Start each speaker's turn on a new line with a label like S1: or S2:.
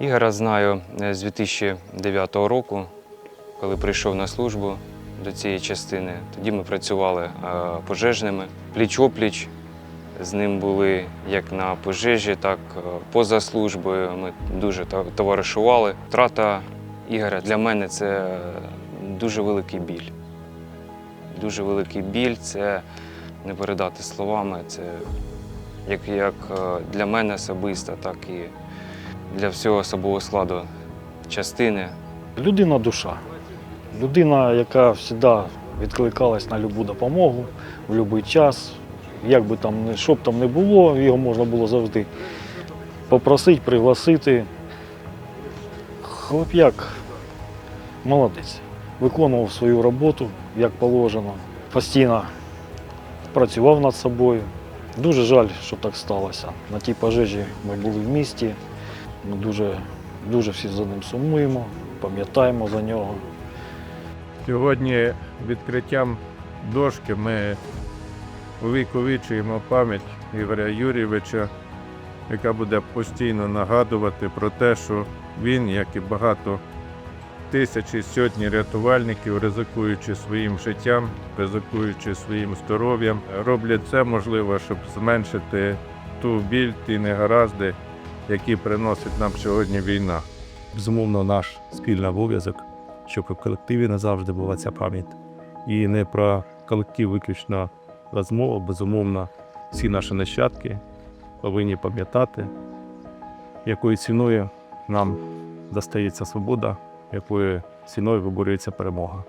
S1: Ігора знаю е, з 2009 року, коли прийшов на службу до цієї частини. Тоді ми працювали е, пожежними пліч-опліч. З ним були як на пожежі, так е, поза службою. Ми дуже товаришували. Втрата Ігоря для мене це дуже великий біль. Дуже великий біль це не передати словами. Це як, як для мене особисто, так і для всього особового складу частини.
S2: Людина душа. Людина, яка завжди відкликалась на будь-яку допомогу в будь-який час. Як би там що б там не було, його можна було завжди попросити, пригласити. Хлоп'як молодець. Виконував свою роботу як положено. Постійно працював над собою. Дуже жаль, що так сталося. На тій пожежі ми були в місті. Ми дуже, дуже всі за ним сумуємо, пам'ятаємо за нього.
S3: Сьогодні відкриттям дошки ми увіковічуємо пам'ять Ігоря Юрійовича, яка буде постійно нагадувати про те, що він, як і багато тисяч і сотні рятувальників, ризикуючи своїм життям, ризикуючи своїм здоров'ям, роблять все можливе, щоб зменшити ту біль, ті негаразди, які приносить нам сьогодні війна.
S4: безумовно, наш спільний обов'язок, щоб у колективі назавжди була ця пам'ять. І не про колектив виключно розмова, безумовно, всі наші нащадки повинні пам'ятати, якою ціною нам достається свобода, якою ціною виборюється перемога.